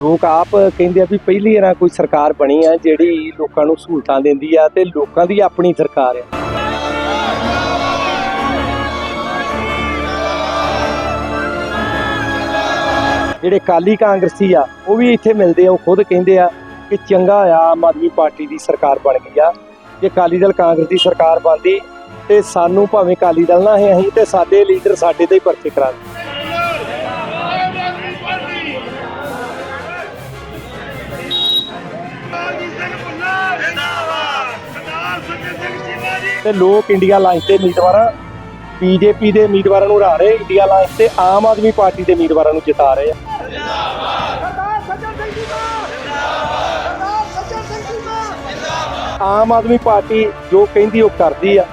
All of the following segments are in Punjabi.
ਲੋਕ ਆਪ ਕਹਿੰਦੇ ਆ ਵੀ ਪਹਿਲੀ ਵਾਰ ਕੋਈ ਸਰਕਾਰ ਬਣੀ ਆ ਜਿਹੜੀ ਲੋਕਾਂ ਨੂੰ ਸਹੂਲਤਾਂ ਦਿੰਦੀ ਆ ਤੇ ਲੋਕਾਂ ਦੀ ਆਪਣੀ ਸਰਕਾਰ ਆ। ਜਿਹੜੇ ਕਾਲੀ ਕਾਂਗਰਸੀ ਆ, ਉਹ ਵੀ ਇੱਥੇ ਮਿਲਦੇ ਆ, ਉਹ ਖੁਦ ਕਹਿੰਦੇ ਆ ਕਿ ਚੰਗਾ ਆ, ਆਮ ਆਦਮੀ ਪਾਰਟੀ ਦੀ ਸਰਕਾਰ ਬਣ ਗਈ ਆ। ਜੇ ਕਾਲੀ ਦਲ ਕਾਂਗਰਸ ਦੀ ਸਰਕਾਰ ਬਣਦੀ ਤੇ ਸਾਨੂੰ ਭਾਵੇਂ ਕਾਲੀ ਦਲ ਨਾ ਹੈ ਅਸੀਂ ਤੇ ਸਾਡੇ ਲੀਡਰ ਸਾਡੇ ਤੇ ਹੀ ਪਰਚੇ ਕਰਾ ਤੇ ਲੋਕ ਇੰਡੀਆ ਲਾਈਨ ਤੇ ਉਮੀਦਵਾਰਾਂ ਬੀਜੇਪੀ ਦੇ ਉਮੀਦਵਾਰਾਂ ਨੂੰ ਹਰਾ ਰਹੇ, ਇੰਡੀਆ ਲਾਈਨ ਤੇ ਆਮ ਆਦਮੀ ਪਾਰਟੀ ਦੇ ਉਮੀਦਵਾਰਾਂ ਨੂੰ ਜਿਤਾ ਰਹੇ ਆ। ਆਮ ਆਦਮੀ ਪਾਰਟੀ ਜੋ ਕਹਿੰਦੀ ਉਹ ਕਰਦੀ ਆ,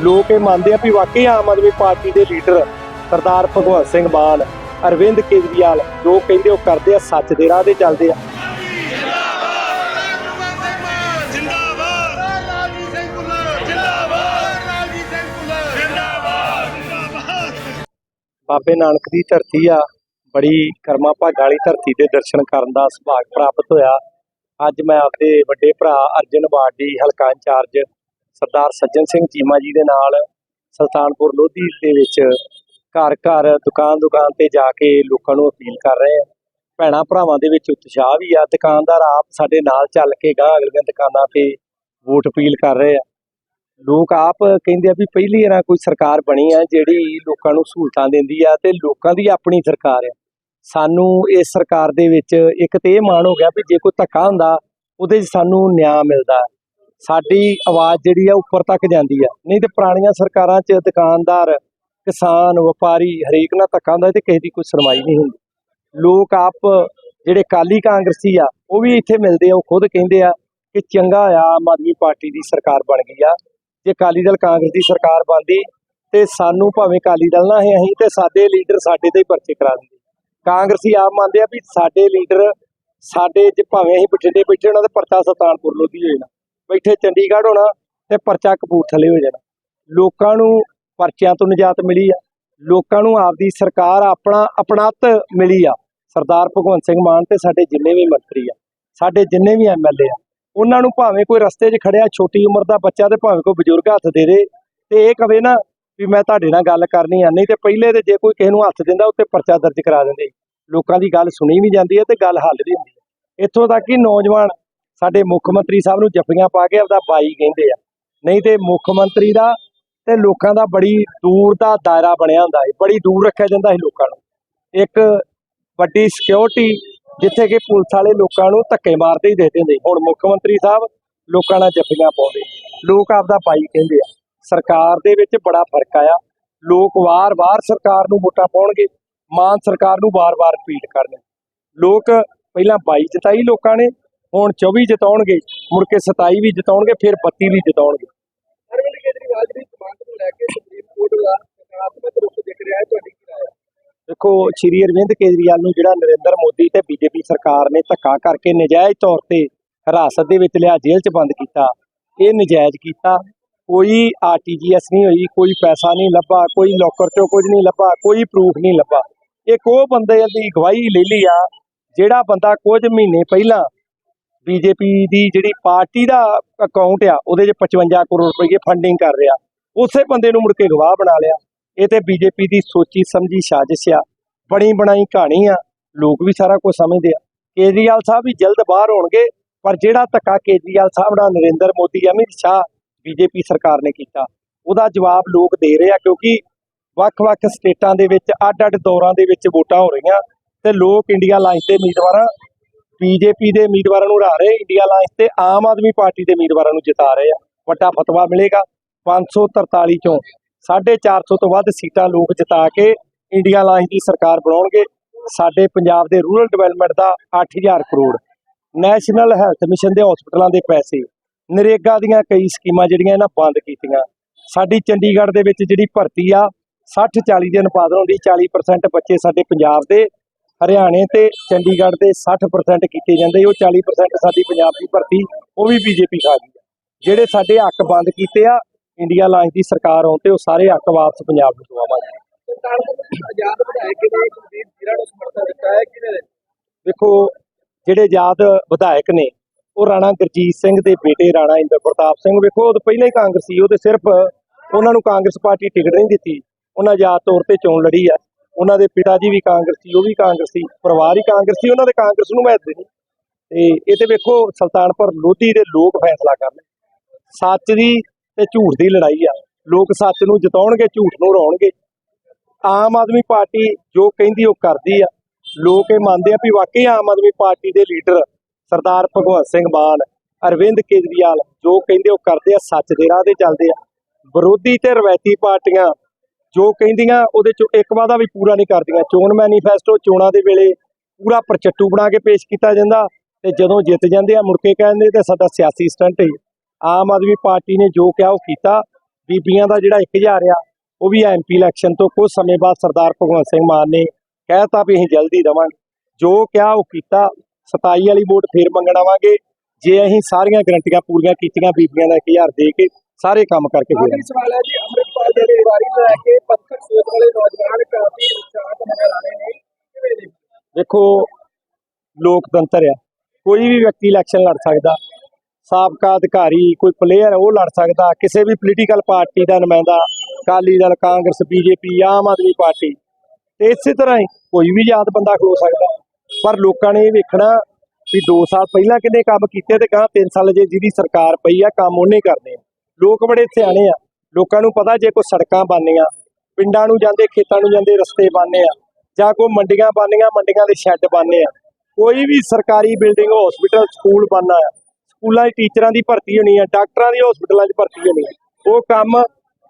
ਲੋਕ ਇਹ ਮੰਨਦੇ ਆ ਵੀ ਵਾਕਈ ਆਮ ਆਦਮੀ ਪਾਰਟੀ ਦੇ ਲੀਡਰ ਸਰਦਾਰ ਭਗਵੰਤ ਸਿੰਘ ਮਾਨ, ਅਰਵਿੰਦ ਕੇਜਰੀਵਾਲ ਜੋ ਕਹਿੰਦੇ ਉਹ ਕਰਦੇ ਆ, ਸੱਚ ਦੇ ਰਾਹ ਤੇ ਚੱਲਦੇ ਆ। ਬਾਬੇ ਨਾਨਕ ਦੀ ਧਰਤੀ ਆ, ਬੜੀ ਕਰਮਾ ਭਾਗਾਂ ਵਾਲੀ ਧਰਤੀ ਦੇ ਦਰਸ਼ਨ ਕਰਨ ਦਾ ਸੁਭਾਗ ਪ੍ਰਾਪਤ ਹੋਇਆ। ਅੱਜ ਮੈਂ ਆਪਣੇ ਵੱਡੇ ਭਰਾ ਅਰਜਨ ਬਾਡੀ ਹਲਕਾ ਇੰਚਾਰਜ ਸਰਦਾਰ ਸੱਜਣ ਸਿੰਘ ਚੀਮਾ ਜੀ ਦੇ ਨਾਲ ਸੁਲਤਾਨਪੁਰ ਲੋਧੀ ਦੇ ਵਿੱਚ ਘਰ ਘਰ ਦੁਕਾਨ ਦੁਕਾਨ ਤੇ ਜਾ ਕੇ ਲੋਕਾਂ ਨੂੰ ਅਪੀਲ ਕਰ ਰਹੇ ਆ ਭੈਣਾਂ ਭਰਾਵਾਂ ਦੇ ਵਿੱਚ ਉਤਸ਼ਾਹ ਵੀ ਆ। ਦੁਕਾਨਦਾਰ ਆਪ ਸਾਡੇ ਨਾਲ ਚੱਲ ਕੇ ਗਾਂ ਅਗਲੀਆਂ ਦੁਕਾਨਾਂ ਤੇ ਵੋਟ ਅਪੀਲ ਕਰ ਰਹੇ ਆ। ਲੋਕ ਆਪ ਕਹਿੰਦੇ ਆ ਵੀ ਪਹਿਲੀ ਵਾਰ ਕੋਈ ਸਰਕਾਰ ਬਣੀ ਆ ਜਿਹੜੀ ਲੋਕਾਂ ਨੂੰ ਸਹੂਲਤਾਂ ਦਿੰਦੀ ਆ ਤੇ ਲੋਕਾਂ ਦੀ ਆਪਣੀ ਸਰਕਾਰ ਆ। ਸਾਨੂੰ ਇਸ ਸਰਕਾਰ ਦੇ ਵਿੱਚ ਇੱਕ ਤੇ ਇਹ ਮਾਣ ਹੋ ਗਿਆ ਵੀ ਜੇ ਕੋਈ ਧੱਕਾ ਹੁੰਦਾ, ਉਹਦੇ 'ਚ ਸਾਨੂੰ ਨਿਆਂ ਮਿਲਦਾ। ਸਾਡੀ ਆਵਾਜ਼ ਜਿਹੜੀ ਆ ਉੱਪਰ ਤੱਕ ਜਾਂਦੀ ਆ। ਨਹੀਂ ਤੇ ਪੁਰਾਣੀਆਂ ਸਰਕਾਰਾਂ 'ਚ ਦੁਕਾਨਦਾਰ, ਕਿਸਾਨ, ਵਪਾਰੀ ਹਰੇਕ ਨਾਲ ਧੱਕਾ ਹੁੰਦਾ ਤੇ ਕਿਸੇ ਦੀ ਕੋਈ ਸੁਣਵਾਈ ਨਹੀਂ ਹੁੰਦੀ। ਲੋਕ ਆਪ ਜਿਹੜੇ ਕਾਲੀ ਕਾਂਗਰਸੀ ਆ, ਉਹ ਵੀ ਇੱਥੇ ਮਿਲਦੇ ਆ, ਉਹ ਖੁਦ ਕਹਿੰਦੇ ਆ ਕਿ ਚੰਗਾ ਆ, ਆਮ ਆਦਮੀ ਪਾਰਟੀ ਦੀ ਸਰਕਾਰ ਬਣ ਗਈ ਆ। ਜੇ ਅਕਾਲੀ ਦਲ ਕਾਂਗਰਸ ਦੀ ਸਰਕਾਰ ਬਣਦੀ ਤੇ ਸਾਨੂੰ ਭਾਵੇਂ ਅਕਾਲੀ ਦਲ ਨਾ ਹੈ ਅਸੀਂ, ਤੇ ਸਾਡੇ ਲੀਡਰ ਸਾਡੇ ਤੇ ਹੀ ਪਰਚੇ ਕਰਾ ਦਿੰਦੇ। ਕਾਂਗਰਸੀ ਆਪ ਮੰਨਦੇ ਆ ਵੀ ਸਾਡੇ ਲੀਡਰ ਸਾਡੇ ਚ ਭਾਵੇਂ ਅਸੀਂ ਬਠਿੰਡੇ ਬੈਠੇ ਹੋਣਾ ਤੇ ਪਰਚਾ ਸੁਲਤਾਨਪੁਰ ਲੋਧੀ ਹੋ ਜਾਣਾ, ਬੈਠੇ ਚੰਡੀਗੜ੍ਹ ਹੋਣਾ ਤੇ ਪਰਚਾ ਕਪੂਰਥਲੇ ਹੋ ਜਾਣਾ। ਲੋਕਾਂ ਨੂੰ ਪਰਚਿਆਂ ਤੋਂ ਨਿਜਾਤ ਮਿਲੀ ਆ, ਲੋਕਾਂ ਨੂੰ ਆਪਦੀ ਸਰਕਾਰ ਆਪਣਾ, ਅਪਣਤ ਮਿਲੀ ਆ। ਸਰਦਾਰ ਭਗਵੰਤ ਸਿੰਘ ਮਾਨ ਤੇ ਸਾਡੇ ਜਿੰਨੇ ਵੀ ਮੰਤਰੀ ਆ, ਸਾਡੇ ਜਿੰਨੇ ਵੀ ਐਮਐਲਏ ਆ ਉਹਨਾਂ ਨੂੰ ਭਾਵੇਂ ਕੋਈ ਰਸਤੇ 'ਚ ਖੜਿਆ, ਛੋਟੀ ਉਮਰ ਦਾ ਬੱਚਾ ਤੇ ਭਾਵੇਂ ਕੋਈ ਬਜ਼ੁਰਗ ਹੱਥ ਦੇ ਦੇ, ਤੇ ਇਹ ਕਵੇ ਨਾ ਵੀ ਮੈਂ ਤੁਹਾਡੇ ਨਾਲ ਗੱਲ ਕਰਨੀ ਆ, ਨਹੀਂ ਤੇ ਪਹਿਲੇ ਤੇ ਜੇ ਕੋਈ ਕਿਸੇ ਨੂੰ ਹੱਥ ਦਿੰਦਾ, ਉੱਤੇ ਪਰਚਾ ਦਰਜ ਕਰਾ ਦਿੰਦੇ। ਲੋਕਾਂ ਦੀ ਗੱਲ ਸੁਣੀ ਵੀ ਜਾਂਦੀ ਹੈ ਤੇ ਗੱਲ ਹੱਲ ਵੀ ਹੁੰਦੀ ਹੈ। ਇੱਥੋਂ ਤੱਕ ਕਿ ਨੌਜਵਾਨ ਸਾਡੇ ਮੁੱਖ ਮੰਤਰੀ ਸਾਹਿਬ ਨੂੰ ਜੱਫੀਆਂ ਪਾ ਕੇ ਆਪਦਾ ਬਾਈ ਕਹਿੰਦੇ ਆ। ਨਹੀਂ ਤੇ ਮੁੱਖ ਮੰਤਰੀ ਦਾ ਤੇ ਲੋਕਾਂ ਦਾ ਬੜੀ ਦੂਰ ਦਾ ਦਾਇਰਾ ਬਣਿਆ ਹੁੰਦਾ ਹੈ, ਬੜੀ ਦੂਰ ਰੱਖਿਆ ਜਾਂਦਾ ਹੈ ਲੋਕਾਂ ਨੂੰ। ਇੱਕ ਵੱਡੀ ਸਿਕਿਉਰਿਟੀ ਜਿੱਥੇ ਕਿ ਪੁਲਿਸ ਵਾਲੇ ਲੋਕਾਂ ਨੂੰ ਧੱਕੇ ਮਾਰਦੇ ਹੀ ਦੇਖਦੇ ਹੁੰਦੇ ਹੁਣ ਮੁੱਖ ਮੰਤਰੀ ਸਾਹਿਬ ਲੋਕਾਂ ਨਾਲ ਜੱਫੀਆਂ ਪਾਉਂਦੇ ਲੋਕ ਆਪਦਾ ਬਾਈ ਕਹਿੰਦੇ ਆ। ਸਰਕਾਰ ਦੇ ਵਿੱਚ ਬੜਾ ਫ਼ਰਕ ਆਇਆ। ਲੋਕ ਵਾਰ-ਵਾਰ ਸਰਕਾਰ ਨੂੰ ਵੋਟਾਂ ਪਾਉਣਗੇ। ਮਾਨ ਸਰਕਾਰ ਨੂੰ ਵਾਰ-ਵਾਰ ਰਿਪੀਟ ਕਰਨਗੇ ਲੋਕ ਪਹਿਲਾਂ 22 ਜਿਤਾਈ ਲੋਕਾਂ ਨੇ, ਹੁਣ 24 ਜਿਤਾਉਣਗੇ। ਮੁੜ ਕੇ 27 ਵੀ ਜਿਤਾਉਣਗੇ, ਫਿਰ 32 ਵੀ ਜਿਤਾਉਣਗੇ। ਅਰਵਿੰਦ ਕੇਜਰੀਵਾਲ ਦੀ ਸਮਾਨਤ ਨੂੰ ਲੈ ਕੇ ਸੁਪਰੀਮ ਕੋਰਟ ਦਾ ਸਕਾਰਾਤਮਕ ਰੁਖ ਦਿਖ ਰਿਹਾ ਹੈ। ਤੁਹਾਡੀ ਦੇਖੋ, ਸ਼੍ਰੀ ਅਰਵਿੰਦ ਕੇਜਰੀਵਾਲ ਨੂੰ ਜਿਹੜਾ ਨਰਿੰਦਰ ਮੋਦੀ ਤੇ ਬੀਜੇਪੀ ਸਰਕਾਰ ਨੇ ਧੱਕਾ ਕਰਕੇ ਨਜਾਇਜ਼ ਤੌਰ ਤੇ ਹਿਰਾਸਤ ਦੇ ਵਿੱਚ ਲਿਆ, ਜੇਲ੍ਹ 'ਚ ਬੰਦ ਕੀਤਾ, ਇਹ ਨਜਾਇਜ਼ ਕੀਤਾ, ਕੋਈ ਆਰਟੀਜੀਐਸ ਨਹੀਂ ਹੋਈ, ਕੋਈ ਪੈਸਾ ਨਹੀਂ ਲੱਭਾ, ਕੋਈ ਲੋਕਰ 'ਚੋਂ ਕੁਝ ਨਹੀਂ ਲੱਭਾ, ਕੋਈ ਪ੍ਰੂਫ ਨਹੀਂ ਲੱਭਾ। ਇੱਕ ਉਹ ਬੰਦੇ ਦੀ ਗਵਾਹੀ ਲੈ ਲਈ ਆ, ਜਿਹੜਾ ਬੰਦਾ ਕੁਝ ਮਹੀਨੇ ਪਹਿਲਾਂ ਬੀਜੇਪੀ ਦੀ ਜਿਹੜੀ ਪਾਰਟੀ ਦਾ ਅਕਾਊਂਟ ਆ, ਉਹਦੇ 'ਚ 55 ਕਰੋੜ ਰੁਪਏ ਫੰਡਿੰਗ ਕਰ ਰਿਹਾ, ਉਸੇ ਬੰਦੇ ਨੂੰ ਮੁੜ ਕੇ ਗਵਾਹ ਬਣਾ ਲਿਆ। ਇਹ ਤੇ ਬੀਜੇਪੀ ਦੀ ਸੋਚੀ ਸਮਝੀ ਸਾਜ਼ਿਸ਼ ਆ। ਬਣੀ ਬਣਾਈ ਕਹਾਣੀ ਆ। ਲੋਕ ਵੀ ਸਾਰਾ ਕੁਝ ਸਮਝਦੇ ਆ। ਕੇਜਰੀਵਾਲ ਸਾਹਿਬ ਵੀ ਜਲਦ ਬਾਹਰ ਹੋਣਗੇ, ਪਰ ਜਿਹੜਾ ਧੱਕਾ ਕੇਜਰੀਵਾਲ ਸਾਹਿਬ ਨਾਲ ਨਰਿੰਦਰ ਮੋਦੀ, ਅਮਿਤ ਸ਼ਾਹ ਬੀਜੇਪੀ ਸਰਕਾਰ ਨੇ ਕੀਤਾ, ਉਹਦਾ ਜਵਾਬ ਲੋਕ ਦੇ ਰਹੇ ਆ, ਕਿਉਂਕਿ ਵੱਖ-ਵੱਖ ਸਟੇਟਾਂ ਦੇ ਵਿੱਚ, ਅੱਡ-ਅੱਡ ਦੌਰਾਂ ਦੇ ਵਿੱਚ ਵੋਟਾਂ ਹੋ ਰਹੀਆਂ। ਤੇ ਲੋਕ ਇੰਡੀਆ ਲਾਈਨਸ ਦੇ ਉਮੀਦਵਾਰਾਂ ਬੀਜੇਪੀ ਦੇ ਉਮੀਦਵਾਰਾਂ ਨੂੰ ਹਰਾ ਰਹੇ, ਇੰਡੀਆ ਲਾਈਨਸ ਤੇ ਆਮ ਆਦਮੀ ਪਾਰਟੀ ਦੇ ਉਮੀਦਵਾਰਾਂ ਨੂੰ ਜਿਤਾ ਰਹੇ ਆ। ਵੱਡਾ ਫਤਵਾ ਮਿਲੇਗਾ। 543 ਚੋਂ 450 ਤੋਂ ਵੱਧ ਸੀਟਾਂ ਲੋਕ ਜਿਤਾ ਕੇ ਇੰਡੀਆ ਲਾਈਨ ਦੀ ਸਰਕਾਰ ਬਣਾਉਣਗੇ। ਸਾਡੇ ਪੰਜਾਬ ਦੇ ਰੂਰਲ ਡਿਵੈਲਪਮੈਂਟ ਦਾ 8000 ਕਰੋੜ। ਨੈਸ਼ਨਲ ਹੈਲਥ ਮਿਸ਼ਨ ਦੇ ਹਸਪਤਾਲਾਂ ਦੇ ਪੈਸੇ। ਨਰੇਗਾ ਦੀਆਂ ਕਈ ਸਕੀਮਾਂ ਜਿਹੜੀਆਂ ਇਹਨਾਂ ਬੰਦ ਕੀਤੀਆਂ। ਸਾਡੀ ਚੰਡੀਗੜ੍ਹ ਦੇ ਵਿੱਚ ਜਿਹੜੀ ਭਰਤੀ ਆ 60 40 ਦੇ ਅਨੁਪਾਤ ਹੁੰਦੀ 40% ਬੱਚੇ ਸਾਡੇ ਪੰਜਾਬ ਦੇ, ਹਰਿਆਣੇ ਤੇ ਚੰਡੀਗੜ੍ਹ ਦੇ 60% ਕੀਤੇ ਜਾਂਦੇ। ਉਹ 40% ਸਾਡੀ ਪੰਜਾਬ ਦੀ ਭਰਤੀ, ਉਹ ਵੀ ਬੀਜੇਪੀ ਖਾ ਗਈ ਆ। ਜਿਹੜੇ ਸਾਡੇ ਹੱਕ ਬੰਦ ਕੀਤੇ ਆ ਇੰਡੀਆ ਲਾਈਨ ਦੀ ਸਰਕਾਰ ਆਉਣ ਤੇ ਉਹ ਸਾਰੇ ਹੱਕ ਵਾਪਸ ਪੰਜਾਬ ਨੂੰ ਦਵਾਵਾਂਗੇ। ਸਰਕਾਰ ਨੇ ਆਜ਼ਾਦ ਵਿਧਾਇਕ ਦੇ ਕੁਲਦੀਪ ਜੀਰਾ ਨੂੰ ਸਮਰਥਨ ਦਿੱਤਾ ਹੈ ਕਿਹਨੇ ਦੇਖੋ ਜਿਹੜੇ ਆਜ਼ਾਦ ਵਿਧਾਇਕ ਨੇ ਉਹ ਰਾਣਾ ਗੁਰਜੀਤ ਸਿੰਘ ਦੇ ਬੇਟੇ ਰਾਣਾ ਇੰਦਰ ਪ੍ਰਤਾਪ ਸਿੰਘ ਵੇਖੋ ਉਹ ਪਹਿਲਾਂ ਹੀ ਕਾਂਗਰਸੀ ਉਹ ਤੇ ਸਿਰਫ ਉਹਨਾਂ ਨੂੰ ਕਾਂਗਰਸ ਪਾਰਟੀ ਟਿਕਟ ਨਹੀਂ ਦਿੱਤੀ। ਉਹਨਾਂ ਆਜ਼ਾਦ ਤੌਰ ਤੇ ਚੋਣ ਲੜੀ ਆ। ਉਹਨਾਂ ਦੇ ਪਿਤਾ ਜੀ ਵੀ ਕਾਂਗਰਸੀ ਉਹ ਵੀ ਕਾਂਗਰਸੀ ਪਰਿਵਾਰ ਹੀ ਕਾਂਗਰਸੀ ਉਹਨਾਂ ਦੇ ਕਾਂਗਰਸ ਨੂੰ ਮਹੱਤਵ ਨਹੀਂ। ਤੇ ਇਹ ਤੇ ਵੇਖੋ ਸੁਲਤਾਨਪੁਰ ਲੋਧੀ ਦੇ ਲੋਕ ਫੈਸਲਾ ਕਰਨ ਸੱਚ ਦੀ ਤੇ ਝੂਠ ਦੀ ਲੜਾਈ ਆ। ਲੋਕ ਸੱਚ ਨੂੰ ਜਿਤਾਉਣਗੇ, ਝੂਠ ਨੂੰ ਰੋਣਗੇ ਆਮ ਆਦਮੀ ਪਾਰਟੀ ਜੋ ਕਹਿੰਦੀ ਉਹ ਕਰਦੀ ਆ। ਲੋਕ ਇਹ ਮੰਨਦੇ ਆ ਵੀ ਵਾਕਈ ਆਮ ਆਦਮੀ ਪਾਰਟੀ ਦੇ ਲੀਡਰ ਸਰਦਾਰ ਭਗਵੰਤ ਸਿੰਘ ਮਾਨ, ਅਰਵਿੰਦ ਕੇਜਰੀਵਾਲ ਜੋ ਕਹਿੰਦੇ ਉਹ ਕਰਦੇ ਆ, ਸੱਚ ਦੇ ਰਾਹ ਤੇ ਚੱਲਦੇ ਆ। ਵਿਰੋਧੀ ਤੇ ਰਵਾਇਤੀ ਪਾਰਟੀਆਂ ਜੋ ਕਹਿੰਦੀਆਂ ਉਹਦੇ ਚੋਂ ਇੱਕ ਵਾਦਾ ਵੀ ਪੂਰਾ ਨਹੀਂ ਕਰਦੀਆਂ। ਚੋਣ ਮੈਨੀਫੈਸਟੋ ਚੋਣਾਂ ਦੇ ਵੇਲੇ ਪੂਰਾ ਪ੍ਰਚੱਟੂ ਬਣਾ ਕੇ ਪੇਸ਼ ਕੀਤਾ ਜਾਂਦਾ ਤੇ ਜਦੋਂ ਜਿੱਤ ਜਾਂਦੇ ਆ, ਮੁੜ ਕੇ ਕਹਿੰਦੇ ਤੇ ਸਾਡਾ ਸਿਆਸੀ ਸਟੰਟ ਹੈ ਆਮ ਆਦਮੀ ਪਾਰਟੀ ਨੇ ਜੋ ਕਿਹਾ ਉਹ ਕੀਤਾ। ਬੀਬੀਆਂ ਦਾ ਜਿਹੜਾ 1000 ਆ ਉਹ ਵੀ ਐਮਪੀ ਇਲੈਕਸ਼ਨ ਤੋਂ ਕੁਝ ਸਮੇਂ ਬਾਅਦ ਸਰਦਾਰ ਭਗਵੰਤ ਸਿੰਘ ਮਾਨ ਨੇ ਕਹਿਤਾ ਵੀ ਅਸੀਂ ਜਲਦੀ ਦੇਵਾਂਗੇ। ਜੋ ਕਿਹਾ ਉਹ ਕੀਤਾ। 27 ਵਾਲੀ ਵੋਟ ਫੇਰ ਮੰਗਣ ਆਵਾਂਗੇ। ਜੇ ਅਸੀਂ ਸਾਰੀਆਂ ਗਰੰਟੀਆਂ ਪੂਰੀਆਂ ਕੀਤੀਆਂ ਬੀਬੀਆਂ ਦਾ 1000 ਦੇ ਕੇ ਸਾਰੇ ਕੰਮ ਕਰਕੇ ਫੇਰ ਆਖਰੀ ਸਵਾਲ ਹੈ ਜੀ ਅੰਮ੍ਰਿਤਪਾਲ ਦੇ ਵਾਰੀ ਨੂੰ ਲੈ ਕੇ ਪੱਥਰ ਸੋਚ ਵਾਲੇ ਨੌਜਵਾਨ ਕਾਫੀ ਉਤਸ਼ਾਹਤ ਨਜ਼ਰ ਆ ਰਹੇ ਨੇ। ਕਿਵੇਂ ਦੇ ਦੇਖੋ ਲੋਕਤੰਤਰ ਆ। ਕੋਈ ਵੀ ਵਿਅਕਤੀ ਇਲੈਕਸ਼ਨ ਲੜ ਸਕਦਾ। ਸਾਬਕਾ ਅਧਿਕਾਰੀ, ਕੋਈ ਪਲੇਅਰ ਉਹ ਲੜ ਸਕਦਾ। ਕਿਸੇ ਵੀ ਪੋਲੀਟੀਕਲ ਪਾਰਟੀ ਦਾ ਨੁਮਾਇੰਦਾ, ਅਕਾਲੀ ਦਲ, ਕਾਂਗਰਸ, ਬੀਜੇਪੀ ਆਮ ਆਦਮੀ ਪਾਰਟੀ। ਤੇ ਇਸੇ ਤਰ੍ਹਾਂ ਹੀ ਕੋਈ ਵੀ ਯਾਦ ਬੰਦਾ ਖਲੋ ਸਕਦਾ। ਪਰ ਲੋਕਾਂ ਨੇ ਇਹ ਵੇਖਣਾ ਵੀ 2 ਸਾਲ ਪਹਿਲਾਂ ਕਿੰਨੇ ਕੰਮ ਕੀਤੇ ਤੇ ਕਹਾਂ 3 ਸਾਲ ਜੇ ਜਿਹਦੀ ਸਰਕਾਰ ਪਈ ਆ, ਕੰਮ ਉਹਨੇ ਕਰਨੇ ਆ। ਲੋਕ ਬੜੇ ਸਿਆਣੇ ਆ। ਲੋਕਾਂ ਨੂੰ ਪਤਾ ਜੇ ਕੋਈ ਸੜਕਾਂ ਬਣਨੀਆਂ, ਪਿੰਡਾਂ ਨੂੰ ਜਾਂਦੇ, ਖੇਤਾਂ ਨੂੰ ਜਾਂਦੇ, ਰਸਤੇ ਬਣਨੇ ਆ, ਜਾਂ ਕੋਈ ਮੰਡੀਆਂ ਬਣਨੀਆਂ, ਮੰਡੀਆਂ ਦੇ ਸ਼ੈੱਡ ਬਣਨੇ ਆ। ਕੋਈ ਵੀ ਸਰਕਾਰੀ ਬਿਲਡਿੰਗ ਹਸਪੀਟਲ ਸਕੂਲ ਬਣਨਾ ਆ ਸਕੂਲਾਂ 'ਚ ਟੀਚਰਾਂ ਦੀ ਭਰਤੀ ਹੋਣੀ ਹੈ ਡਾਕਟਰਾਂ ਦੀ ਹਸਪੀਟਲਾਂ 'ਚ ਭਰਤੀ ਹੋਣੀ ਹੈ ਉਹ ਕੰਮ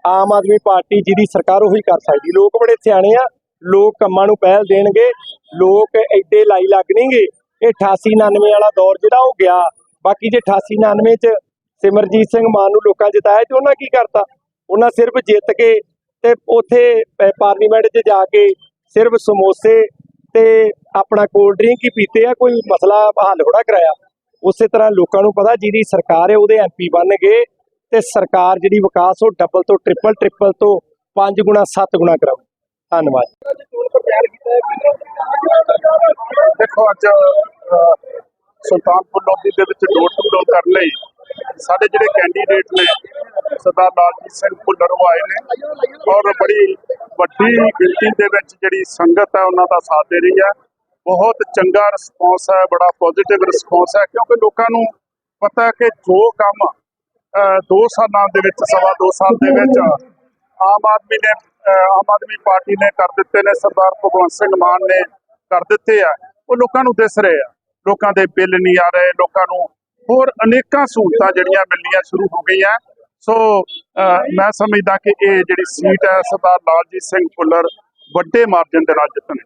ਆਮ ਆਦਮੀ ਪਾਰਟੀ ਜਿਹਦੀ ਸਰਕਾਰ ਉਹੀ ਕਰ ਸਕਦੀ। ਲੋਕ ਬੜੇ ਸਿਆਣੇ ਆ, ਲੋਕ ਕੰਮਾਂ ਨੂੰ ਪਹਿਲ ਦੇਣਗੇ, ਲੋਕ ਐਡੇ ਲਾਈ ਲੱਗਣਗੇ ਇਹ 88 99 ਵਾਲਾ ਦੌਰ ਜਿਹੜਾ ਉਹ ਗਿਆ। ਬਾਕੀ ਜੇ 88 99 ਚ ਸਿਮਰਜੀਤ ਸਿੰਘ ਮਾਨ ਨੂੰ ਲੋਕਾਂ ਜਿਤਾਇਆ ਤੇ ਉਹਨਾਂ ਕੀ ਕਰਤਾ? ਉਹਨਾਂ ਸਿਰਫ ਜਿੱਤ ਕੇ ਤੇ ਉਥੇ ਪਾਰਲੀਮੈਂਟ 'ਚ ਜਾ ਕੇ ਸਿਰਫ ਸਮੋਸੇ ਤੇ ਆਪਣਾ ਕੋਲਡ ਡਰਿੰਕ ਹੀ ਪੀਤੇ ਆ, ਕੋਈ ਮਸਲਾ ਹੱਲ ਥੋੜਾ ਕਰਾਇਆ। ਉਸੇ ਤਰ੍ਹਾਂ ਲੋਕਾਂ ਨੂੰ ਪਤਾ ਜਿਹਦੀ ਸਰਕਾਰ ਹੈ, ਉਹਦੇ ਐਮਪੀ ਬਣ ਗਏ ਤੇ ਸਰਕਾਰ ਜਿਹੜੀ ਵਿਕਾਸ, ਉਹ ਡਬਲ ਤੋਂ ਟ੍ਰਿਪਲ ਟ੍ਰਿਪਲ ਤੋਂ 5 ਗੁਣਾ 7 ਗੁਣਾ ਕਰਾਉ ਧੰਨਵਾਦ। ਦੇਖੋ ਅੱਜ ਸੁਲਤਾਨਪੁਰ ਲੋਧੀ ਦੇ ਵਿੱਚ ਡੋਰ ਟੂ ਡੋਰ ਕਰਨ ਲਈ ਸਾਡੇ ਜਿਹੜੇ ਕੈਂਡੀਡੇਟ ਨੇ, ਸਰਦਾਰ ਲਾਲਜੀਤ ਸਿੰਘ ਭੁੱਲਰ ਉਹ ਆਏ ਨੇ ਔਰ ਬੜੀ ਵੱਡੀ ਗਿਣਤੀ ਦੇ ਵਿੱਚ ਜਿਹੜੀ ਸੰਗਤ ਹੈ, ਉਹਨਾਂ ਦਾ ਸਾਥ ਦੇ ਰਹੀ ਹੈ। ਬਹੁਤ ਚੰਗਾ ਰਿਸਪੌਂਸ ਹੈ ਬੜਾ ਪੋਜ਼ਿਟਿਵ ਰਿਸਪੌਂਸ ਹੈ ਕਿਉਂਕਿ ਲੋਕਾਂ ਨੂੰ ਪਤਾ ਹੈ ਕਿ ਜੋ ਕੰਮ ਅਹ, ਦੋ ਸਾਲਾਂ ਦੇ ਵਿੱਚ ਸਵਾ ਦੋ ਸਾਲ ਦੇ ਵਿੱਚ ਆਮ ਆਦਮੀ ਨੇ ਆਮ ਆਦਮੀ ਪਾਰਟੀ ਨੇ ਕਰ ਦਿੱਤੇ ਨੇ ਸਰਦਾਰ ਭਗਵੰਤ ਸਿੰਘ ਮਾਨ ਨੇ ਕਰ ਦਿੱਤੇ ਆ ਉਹ ਲੋਕਾਂ ਨੂੰ ਦਿਸ ਰਹੇ ਆ। ਲੋਕਾਂ ਦੇ ਬਿੱਲ ਨਹੀਂ ਆ ਰਹੇ ਲੋਕਾਂ ਨੂੰ ਹੋਰ ਅਨੇਕਾਂ ਸਹੂਲਤਾਂ ਜਿਹੜੀਆਂ ਮਿਲਣੀਆਂ ਸ਼ੁਰੂ ਹੋ ਗਈਆਂ। ਸੋ ਮੈਂ ਸਮਝਦਾ ਕਿ ਇਹ ਜਿਹੜੀ ਸੀਟ ਹੈ ਸਰਦਾਰ ਲਾਲਜੀਤ ਸਿੰਘ ਭੁੱਲਰ ਵੱਡੇ ਮਾਰਜਨ ਦੇ ਨਾਲ ਜਿੱਤਣ